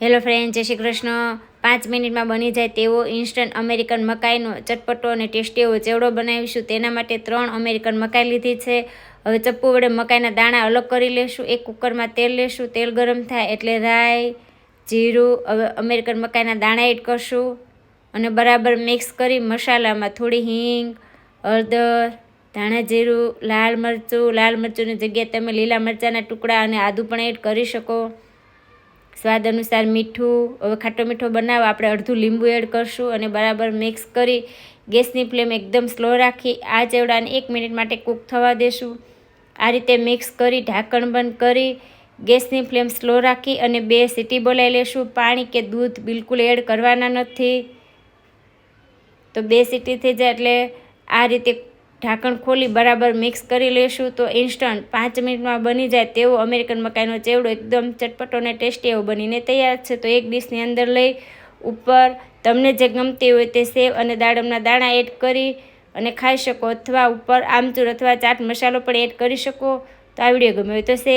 Hello friend, જય શ્રી કૃષ્ણ. પાંચ મિનિટમાં બની જાય તેવો ઇન્સ્ટન્ટ અમેરિકન મકાઈનો ચટપટો અને ટેસ્ટી એવો ચેવડો બનાવીશું. તેના માટે ત્રણ અમેરિકન મકાઈ લીધી છે. હવે ચપ્પુ વડે મકાઈના દાણા અલગ કરી લેશું. એક કુકરમાં તેલ લેશું. તેલ ગરમ થાય એટલે રાઈ, જીરું, હવે અમેરિકન મકાઈના દાણા એડ કરશું. અને બરાબર મિક્સ કરી મસાલામાં થોડી હિંગ, હળદર, ધાણા જીરું, લાલ મરચું. લાલ મરચુંની જગ્યાએ તમે લીલા મરચાંના ટુકડા અને આદું પણ એડ કરી શકો. સ્વાદ અનુસાર મીઠું, હવે ખાટો મીઠો બનાવવા આપણે અડધું લીંબુ એડ કરશું અને બરાબર મિક્સ કરી ગેસની ફ્લેમ એકદમ સ્લો રાખી, આ ચેવડાને એક મિનિટ માટે કૂક થવા દેશું. આ રીતે મિક્સ કરી, ઢાંકણ બંધ કરી, ગેસની ફ્લેમ સ્લો રાખી અને બે સીટી બોલાવી લેશું. પાણી કે દૂધ બિલકુલ એડ કરવાના નથી. તો બે સીટી થઈ જાય એટલે આ રીતે ઢાંકણ ખોલી બરાબર મિક્સ કરી લેશું તો ઇન્સ્ટન્ટ પાંચ મિનિટમાં બની જાય તેવો અમેરિકન મકાઈનો ચેવડો એકદમ ચટપટો અને ટેસ્ટી એવો બનીને તૈયાર છે. તો એક ડીશની અંદર લઈ, ઉપર તમને જે ગમતી હોય તે સેવ અને દાડમના દાણા એડ કરી અને ખાઈ શકો. અથવા ઉપર આમચૂર અથવા ચાટ મસાલો પણ એડ કરી શકો. તો આ વીડિયો ગમ્યો હોય તો સે